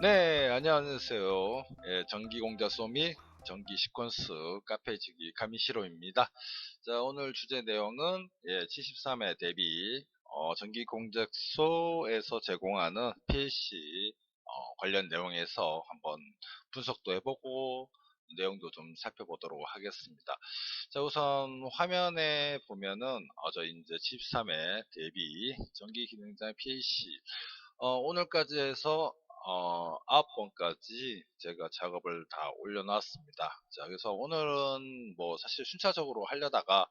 네, 안녕하세요. 예, 전기공자 소미 전기 시퀀스 카페지기 카미시로입니다. 자, 오늘 주제 내용은 예, 73회 대비 어, 전기공작소에서 제공하는 PC 어, 관련 내용에서 한번 분석도 해보고 내용도 좀 살펴보도록 하겠습니다. 자, 우선 화면에 보면은 어, 저 이제 73회 대비 전기기능장 PC 어, 오늘까지 해서 어, 아홉 번까지 제가 작업을 다 올려놨습니다. 자, 그래서 오늘은 뭐 사실 순차적으로 하려다가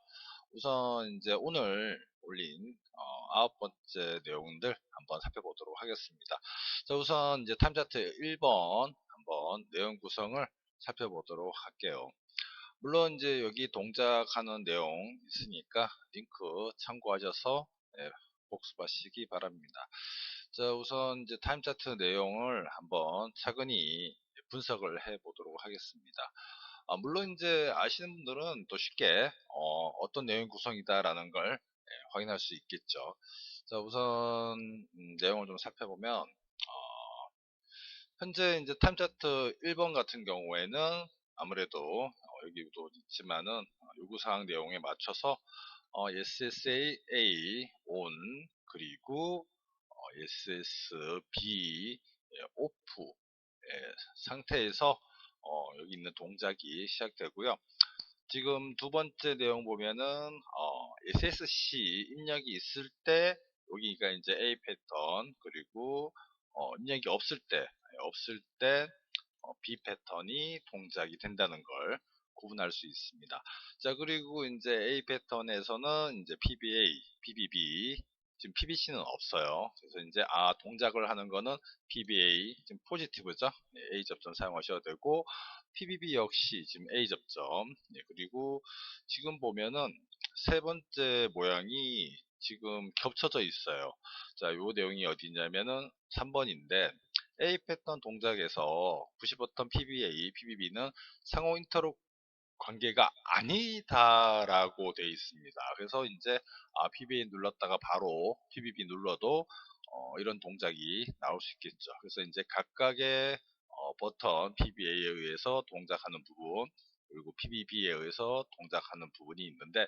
우선 이제 오늘 올린 어, 아홉 번째 내용들 한번 살펴보도록 하겠습니다. 자, 우선 이제 타임차트 1번 한번 내용 구성을 살펴보도록 할게요. 물론 이제 여기 동작하는 내용 있으니까 링크 참고하셔서 예, 복습하시기 바랍니다. 자, 우선 이제 타임 차트 내용을 한번 차근히 분석을 해 보도록 하겠습니다. 아, 물론 이제 아시는 분들은 또 쉽게 어, 떤 내용 구성이다라는 걸 예, 확인할 수 있겠죠. 자, 우선 음, 내용을 좀 살펴보면 어, 현재 이제 타임 차트 1번 같은 경우에는 아무래도 어, 여기도 있지만은 어, 요구사항 내용에 맞춰서 어, SSA on 그리고 SSB 오프 예, 상태에서 어, 여기 있는 동작이 시작되고요. 지금 두 번째 내용 보면은 어, SSC 입력이 있을 때 여기가 이제 A 패턴 그리고 어, 입력이 없을 때 없을 때 어, B 패턴이 동작이 된다는 걸 구분할 수 있습니다. 자 그리고 이제 A 패턴에서는 이제 PBA, PBB 지금 PBC는 없어요. 그래서 이제 아 동작을 하는 거는 PBA 지금 포지티브죠. 네, A 접점 사용하셔도 되고 PBB 역시 지금 A 접점. 네, 그리고 지금 보면은 세 번째 모양이 지금 겹쳐져 있어요. 자, 요 내용이 어디 있냐면은 3번인데 A 패턴 동작에서 90버튼 PBA, PBB는 상호 인터록 관계가 아니다라고 되어 있습니다. 그래서 이제 아, PBA 눌렀다가 바로 PBB 눌러도 어, 이런 동작이 나올 수 있겠죠. 그래서 이제 각각의 어, 버튼 PBA에 의해서 동작하는 부분 그리고 PBB에 의해서 동작하는 부분이 있는데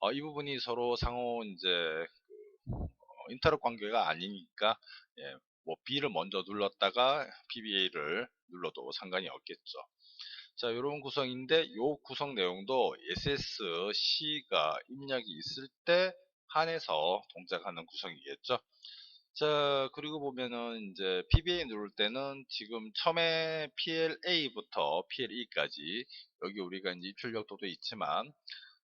어, 이 부분이 서로 상호 이제 그, 어, 인터럽 관계가 아니니까 예, 뭐 B를 먼저 눌렀다가 PBA를 눌러도 상관이 없겠죠. 자, 이런 구성인데 이 구성 내용도 SSC가 입력이 있을 때 한해서 동작하는 구성이겠죠. 자, 그리고 보면은 이제 PBA 누를 때는 지금 처음에 PLA부터 PLE까지 여기 우리가 이제 입출력도도 있지만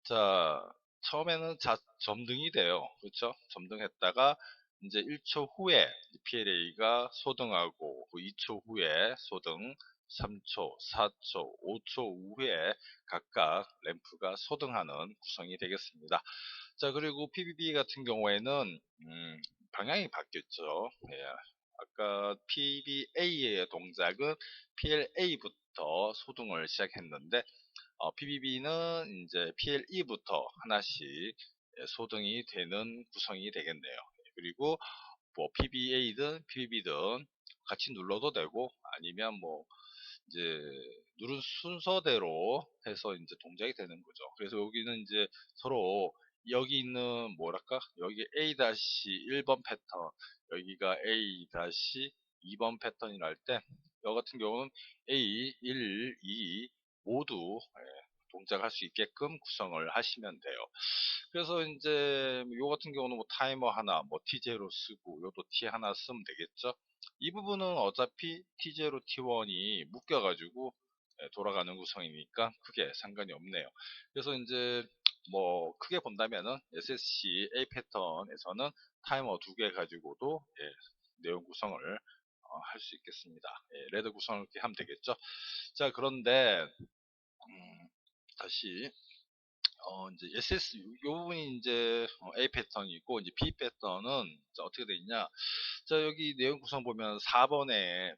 자, 처음에는 자, 점등이 돼요. 그렇죠? 점등했다가 이제 1초 후에 PLA가 소등하고 2초 그 후에 소등 3초, 4초, 5초 후에 각각 램프가 소등하는 구성이 되겠습니다. 자 그리고 PBB 같은 경우에는 음, 방향이 바뀌었죠. 네, 아까 PBA의 동작은 PLA부터 소등을 시작했는데 어, PBB는 이제 PLE부터 하나씩 예, 소등이 되는 구성이 되겠네요. 그리고 뭐 PBA든 PBB든 같이 눌러도 되고 아니면 뭐 이제 누른 순서대로 해서 이제 동작이 되는 거죠. 그래서 여기는 이제 서로 여기 있는 뭐랄까 여기 A-1번 패턴 여기가 A-2번 패턴이라 할 때 여기 같은 경우는 A, 1, 2 모두 예, 동작할 수 있게끔 구성을 하시면 돼요. 그래서 이제 요 같은 경우는 뭐 타이머 하나, 뭐 T0 쓰고 요도 T 하나 쓰면 되겠죠. 이 부분은 어차피 T0, T1이 묶여가지고 예, 돌아가는 구성이니까 크게 상관이 없네요. 그래서 이제 뭐 크게 본다면은 SSC A 패턴에서는 타이머 두 개 가지고도 예, 내용 구성을 어, 할 수 있겠습니다. 예, 레드 구성을 이렇게 하면 되겠죠. 자 그런데 음, 다시 어, 이제 SS, 요 부분이 이제 어, A 패턴이고, 이제 B 패턴은 어떻게 되어 있냐. 자, 여기 내용 구성 보면 4번에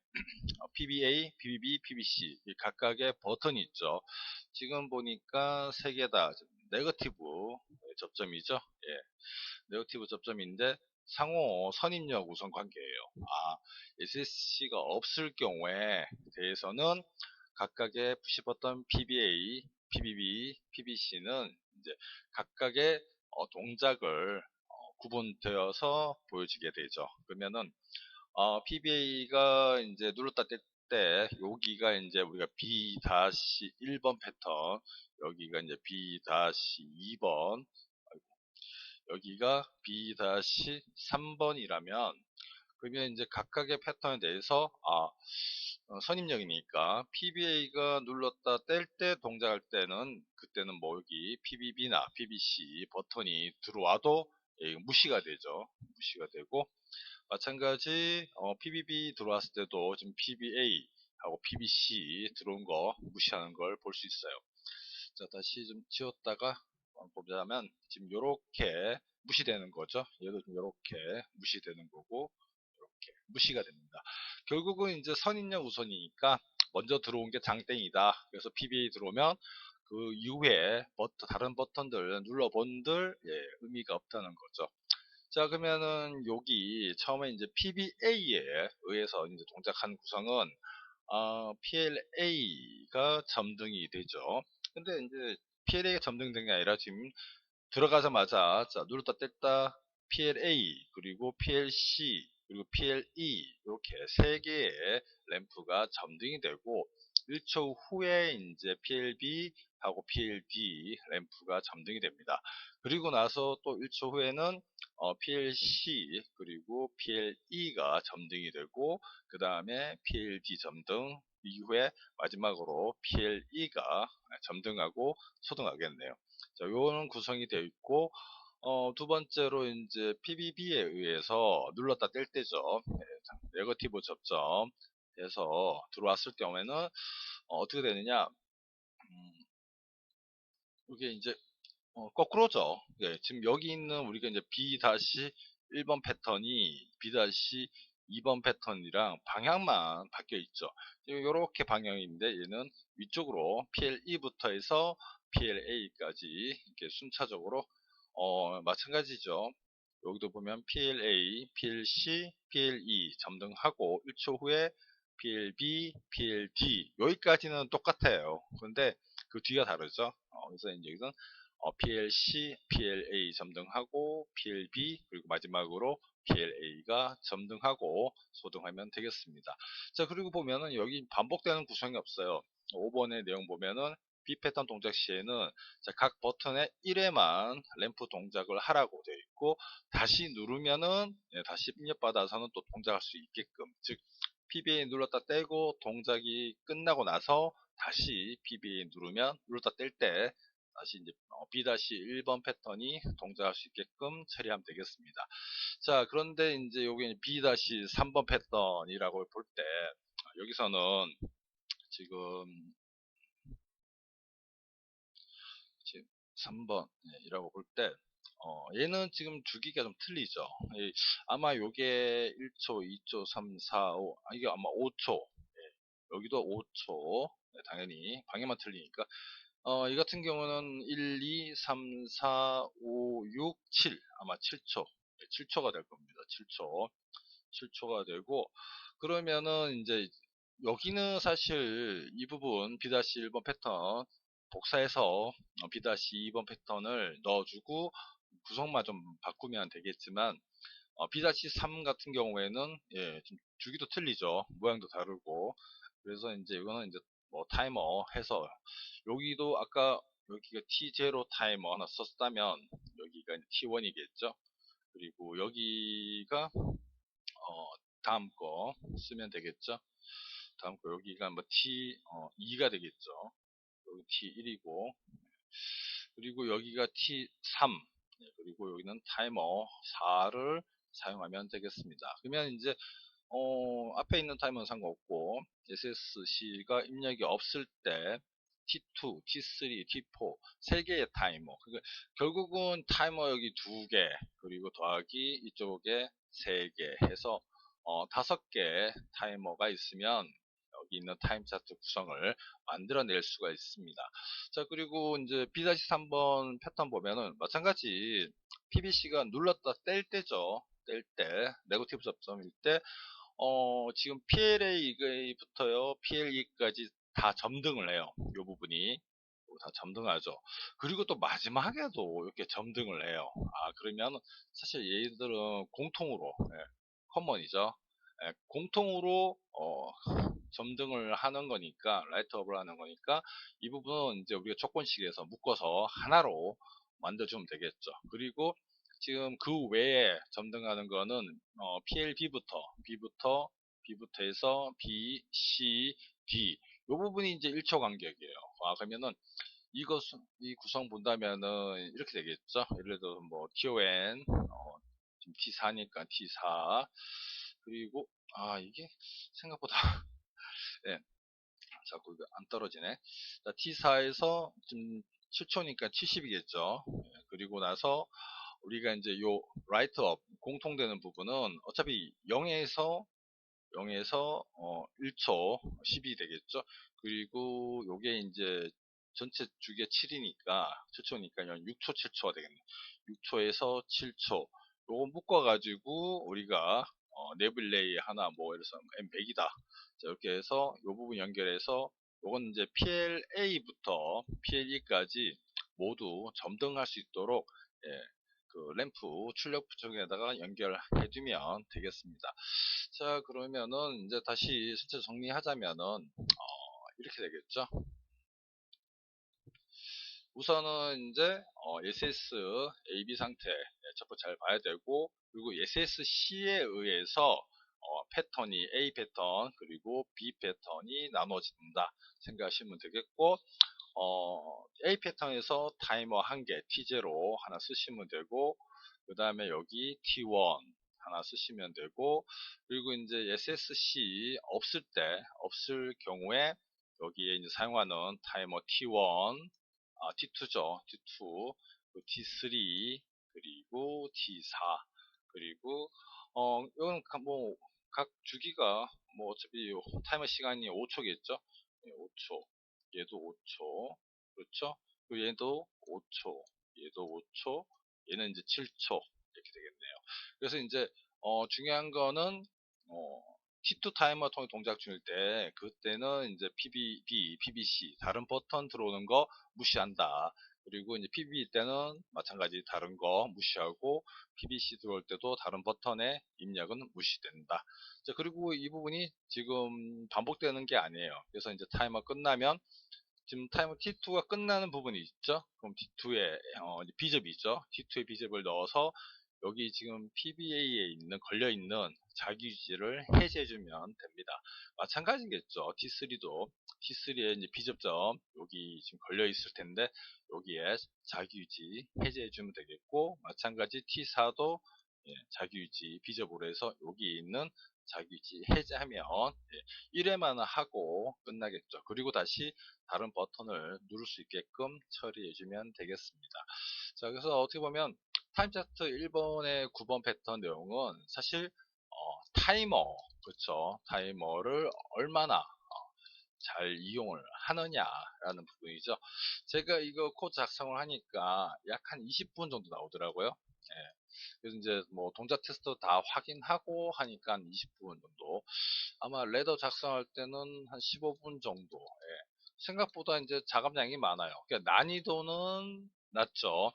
PBA, PBB, PBC 각각의 버튼이 있죠. 지금 보니까 세 개다 네거티브 접점이죠. 예. 네거티브 접점인데 상호 선입력 우선 관계예요. 아, SSC가 없을 경우에 대해서는 각각의 푸시 버튼 PBA, PBB, PBC는 이제 각각의 어, 동작을 어, 구분되어서 보여지게 되죠. 그러면은 어, PBA가 이제 눌렀다 뗄 때 여기가 이제 우리가 B-1번 패턴, 여기가 이제 B-2번, 여기가 B-3번이라면 그러면 이제 각각의 패턴에 대해서 아 어, 선입력이니까 PBA가 눌렀다 뗄 때 동작할 때는 그때는 뭐 여기 PBB나 PBC 버튼이 들어와도 예, 무시가 되죠. 무시가 되고 마찬가지 어, PBB 들어왔을 때도 지금 PBA 하고 PBC 들어온 거 무시하는 걸 볼 수 있어요. 자 다시 좀 지웠다가 보자면 지금 이렇게 무시되는 거죠. 얘도 이렇게 무시되는 거고 이렇게 무시가 됩니다. 결국은 이제 선인력 우선이니까 먼저 들어온 게 장땡이다. 그래서 PBA 들어오면 그 이후에 버튼, 다른 버튼들 눌러본들 예, 의미가 없다는 거죠. 자 그러면은 여기 처음에 이제 PBA에 의해서 이제 동작한 구성은 어, PLA가 점등이 되죠. 근데 이제 PLA가 점등된 게 아니라 지금 들어가자마자 자 누르다 뗐다 PLA 그리고 PLC 그리고 PLE 이렇게 세 개의 램프가 점등이 되고 1초 후에 이제 PLB 하고 PLD 램프가 점등이 됩니다. 그리고 나서 또 1초 후에는 어, PLC 그리고 PLE가 점등이 되고 그 다음에 PLD 점등 이후에 마지막으로 PLE가 점등하고 소등하겠네요. 자, 요는 구성이 되어 있고 어, 두 번째로 이제 PBB에 의해서 눌렀다 뗄 때죠. 네, 네거티브 접점 해서 들어왔을 경우에는 어, 떻게 되느냐 음, 이게 이제 어, 거꾸로죠. 예, 지금 여기 있는 우리가 이제 B-1번 패턴이 B-2번 패턴이랑 방향만 바뀌어 있죠. 이렇게 방향인데 얘는 위쪽으로 PLE부터 해서 PLA까지 이렇게 순차적으로 어, 마찬가지죠. 여기도 보면 PLA, PLC, PLE 점등하고 1초 후에 PLB, PLD 여기까지는 똑같아요. 그런데 그 뒤가 다르죠. 어, 그래서 이제 여기서는 어, PLC, PLA 점등하고 PLB 그리고 마지막으로 PLA가 점등하고 소등하면 되겠습니다. 자 그리고 보면은 여기 반복되는 구성이 없어요. 5번의 내용 보면은 B 패턴 동작 시에는 각 버튼에 1회만 램프 동작을 하라고 되어 있고 다시 누르면은 예, 다시 입력받아서는 또 동작할 수 있게끔 즉 PBA 눌렀다 떼고 동작이 끝나고 나서 다시 PBA 누르면 눌렀다 뗄 때 다시 이제 B-1번 패턴이 동작할 수 있게끔 처리하면 되겠습니다. 자, 그런데 이제 여기 B-3번 패턴이라고 볼 때 여기서는 지금 3번이라고 볼 때, 어, 얘는 지금 주기가 좀 틀리죠. 아마 요게 1초, 2초, 3, 4, 5, 아, 이게 아마 5초. 예, 여기도 5초. 네, 당연히 방향만 틀리니까. 어, 이 같은 경우는 1, 2, 3, 4, 5, 6, 7. 아마 7초. 네, 7초가 될 겁니다. 7초. 7초가 되고, 그러면은 이제 여기는 사실 이 부분 B-1번 패턴 복사해서 B-2번 패턴을 넣어주고 구성만 좀 바꾸면 되겠지만 어, B-3 같은 경우에는 예, 좀 주기도 틀리죠. 모양도 다르고 그래서 이제 이거는 이제 뭐 타이머 해서 여기도 아까 여기가 T0 타이머 하나 썼다면 여기가 T1이겠죠. 그리고 여기가 어, 다음 거 쓰면 되겠죠. 다음 거 여기가 뭐 T2가 어, 되겠죠. 여기 T1이고 그리고 여기가 T3 그리고 여기는 타이머 4를 사용하면 되겠습니다. 그러면 이제 어, 앞에 있는 타이머는 상관없고 SSC가 입력이 없을 때 T2, T3, T4 3개의 타이머 그러니까 결국은 타이머 여기 2개 그리고 더하기 이쪽에 3개 해서 어, 5개 타이머가 있으면 여기 있는 타임 차트 구성을 만들어낼 수가 있습니다. 자, 그리고 이제 B-3번 패턴 보면은 마찬가지 PBC가 눌렀다 뗄 때죠. 뗄 때, 네거티브 접점일 때, 어, 지금 PLA부터요, PLE까지 다 점등을 해요. 이 부분이. 다 점등하죠. 그리고 또 마지막에도 이렇게 점등을 해요. 아, 그러면 사실 얘들은 공통으로, 예, 커먼이죠. 예, 공통으로, 어, 점등을 하는 거니까, 라이트업을 하는 거니까, 이 부분은 이제 우리가 조건식에서 묶어서 하나로 만들어주면 되겠죠. 그리고 지금 그 외에 점등하는 거는, 어, PLB부터, B부터, B부터 해서 B, C, D. 이 부분이 이제 1초 간격이에요. 아, 그러면은 이것, 이 구성 본다면은 이렇게 되겠죠. 예를 들어 뭐 TON, 어, 지금 T4니까 T4. 그리고, 아, 이게 생각보다, 예. 자꾸 이거 안 떨어지네. 자, T4에서 지금 7초니까 70이겠죠. 예, 그리고 나서 우리가 이제 요 라이트업 공통되는 부분은 어차피 0에서 0에서 어 1초 10이 되겠죠. 그리고 요게 이제 전체 주기가 7이니까 7초니까 6초 7초가 되겠네. 6초에서 7초 요거 묶어 가지고 우리가 어, 네블레이 하나 뭐 예를 들어서 M100이다. 자, 이렇게 해서 요 부분 연결해서 요건 이제 PLA부터 PLE까지 모두 점등할 수 있도록 예, 그 램프 출력 부쪽에다가 연결해 두면 되겠습니다. 자 그러면은 이제 다시 실제 정리하자면은 어, 이렇게 되겠죠. 우선은 이제 어, SS AB 상태 첫번 잘 봐야 되고 그리고 SSC에 의해서 어, 패턴이 A 패턴 그리고 B 패턴이 나눠진다 생각하시면 되겠고 어, A 패턴에서 타이머 한 개 T0 하나 쓰시면 되고 그 다음에 여기 T1 하나 쓰시면 되고 그리고 이제 SSC 없을 때 없을 경우에 여기에 이제 사용하는 타이머 T1 아, T2죠. T2 T3 그리고 T4 그리고 어 이건 뭐 각 주기가 뭐 어차피 타이머 시간이 5초겠죠? 5초. 얘도 5초. 그렇죠? 얘도 5초. 얘도 5초. 얘는 이제 7초. 이렇게 되겠네요. 그래서 이제 어, 중요한 거는 어, T2 타이머 통해 동작 중일 때 그때는 이제 PBB, PBC 다른 버튼 들어오는 거 무시한다. 그리고 이제 PB 때는 마찬가지 다른 거 무시하고 PBC 들어올 때도 다른 버튼의 입력은 무시된다. 자, 그리고 이 부분이 지금 반복되는 게 아니에요. 그래서 이제 타이머 끝나면 지금 타이머 T2가 끝나는 부분이 있죠. 그럼 T2에 어, 비접이 있죠. T2에 비접을 넣어서 여기 지금 PBA에 있는 걸려 있는 자기 유지를 해제해주면 됩니다. 마찬가지겠죠. T3도 T3에 이제 비접점 여기 지금 걸려 있을 텐데 여기에 자기 유지 해제해주면 되겠고 마찬가지 T4도 예, 자기 유지 비접으로 해서 여기 있는 자기 유지 해제하면 예, 1회만 하고 끝나겠죠. 그리고 다시 다른 버튼을 누를 수 있게끔 처리해주면 되겠습니다. 자, 그래서 어떻게 보면 타임 차트 1번의 9번 패턴 내용은 사실 어, 타이머 그렇죠. 타이머를 얼마나 어, 잘 이용을 하느냐라는 부분이죠. 제가 이거 코드 작성을 하니까 약 한 20분 정도 나오더라고요. 예. 그래서 이제 뭐 동작 테스트 다 확인하고 하니까 한 20분 정도. 아마 레더 작성할 때는 한 15분 정도. 예. 생각보다 이제 작업량이 많아요. 그러니까 난이도는 낮죠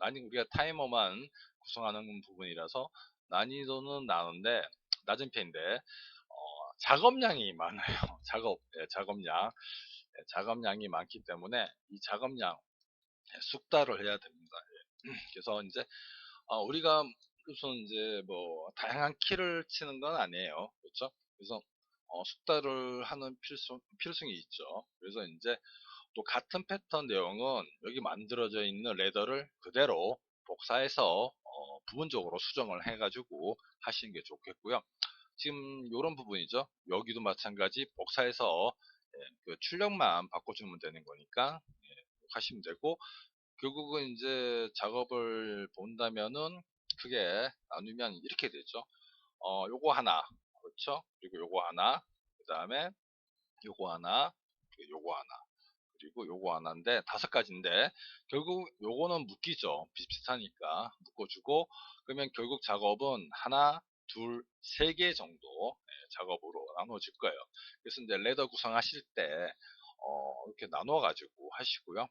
난이 우리가 타이머만 구성하는 부분이라서 난이도는 나는데 낮은 편인데 어, 작업량이 많아요. 작업 예, 작업량 예, 작업량이 많기 때문에 이 작업량 예, 숙달을 해야 됩니다. 예. 그래서 이제 어, 우리가 우선 이제 뭐 다양한 키를 치는 건 아니에요. 그렇죠? 그래서 어, 숙달을 하는 필수, 필승이 있죠. 그래서 이제 또 같은 패턴 내용은 여기 만들어져 있는 레더를 그대로 복사해서 어, 부분적으로 수정을 해가지고 하시는 게 좋겠고요. 지금 이런 부분이죠. 여기도 마찬가지 복사해서 예, 그 출력만 바꿔주면 되는 거니까 예, 하시면 되고 결국은 이제 작업을 본다면은 크게 나누면 이렇게 되죠. 어, 요거 하나 그렇죠. 그리고 요거 하나 그 다음에 요거 하나, 요거 하나, 그리고 요거 하나인데 다섯 가지인데 결국 요거는 묶이죠. 비슷비슷하니까 묶어주고 그러면 결국 작업은 하나, 둘, 세 개 정도 예, 작업으로 나눠질 거예요. 그래서 이제 레더 구성하실 때 어, 이렇게 나눠 가지고 하시고요.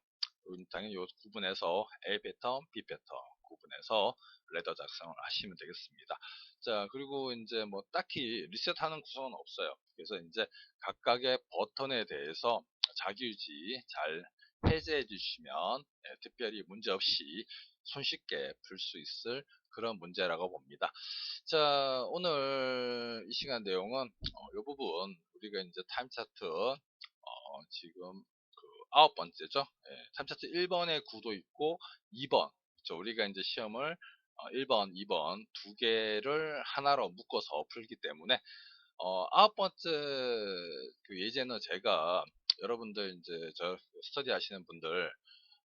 당연히 요 구분해서 A 패턴, B 패턴 구분해서 레더 작성을 하시면 되겠습니다. 자, 그리고 이제 뭐 딱히 리셋하는 구성은 없어요. 그래서 이제 각각의 버튼에 대해서 자기유지 잘 해제해 주시면 네, 특별히 문제없이 손쉽게 풀 수 있을 그런 문제라고 봅니다. 자, 오늘 이 시간 내용은 어, 이 부분 우리가 이제 타임 차트 어, 지금 그 아홉 번째죠. 예, 타임 차트 1번의 구도 있고 2번 그렇죠? 우리가 이제 시험을 어, 1번, 2번 두 개를 하나로 묶어서 풀기 때문에 어, 아홉 번째 그 예제는 제가 여러분들 이제 저 스터디 하시는 분들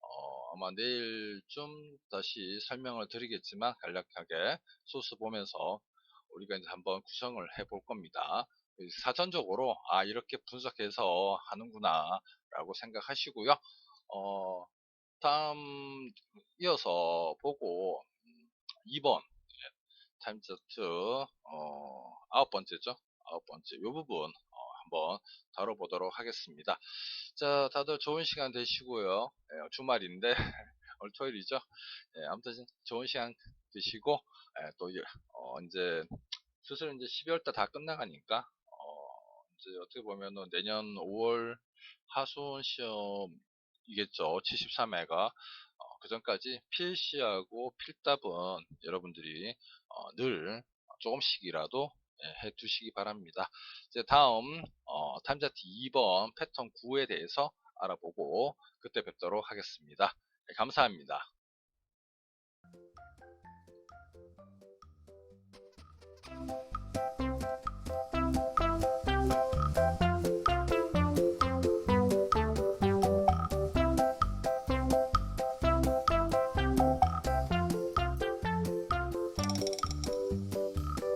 어, 아마 내일좀 다시 설명을 드리겠지만 간략하게 소스 보면서 우리가 이제 한번 구성을 해 볼 겁니다. 사전적으로 아 이렇게 분석해서 하는구나 라고 생각하시고요. 어, 다음 이어서 보고 2번 타임 차트 어, 아홉 번째죠. 아홉 번째 이 부분 어, 한번 다뤄보도록 하겠습니다. 자, 다들 좋은 시간 되시고요. 예, 주말인데 오늘 토요일이죠. 예, 아무튼 좋은 시간 되시고 예, 또 어, 이제 수술 이제 12월 달 다 끝나가니까 어, 이제 어떻게 보면은 내년 5월 하수원 시험이겠죠. 73회가 어, 그 전까지 필시하고 필답은 여러분들이 어, 늘 조금씩이라도 예, 네, 해 두시기 바랍니다. 이제 다음 어, 타임차트 2번 패턴 9에 대해서 알아보고 그때 뵙도록 하겠습니다. 네, 감사합니다.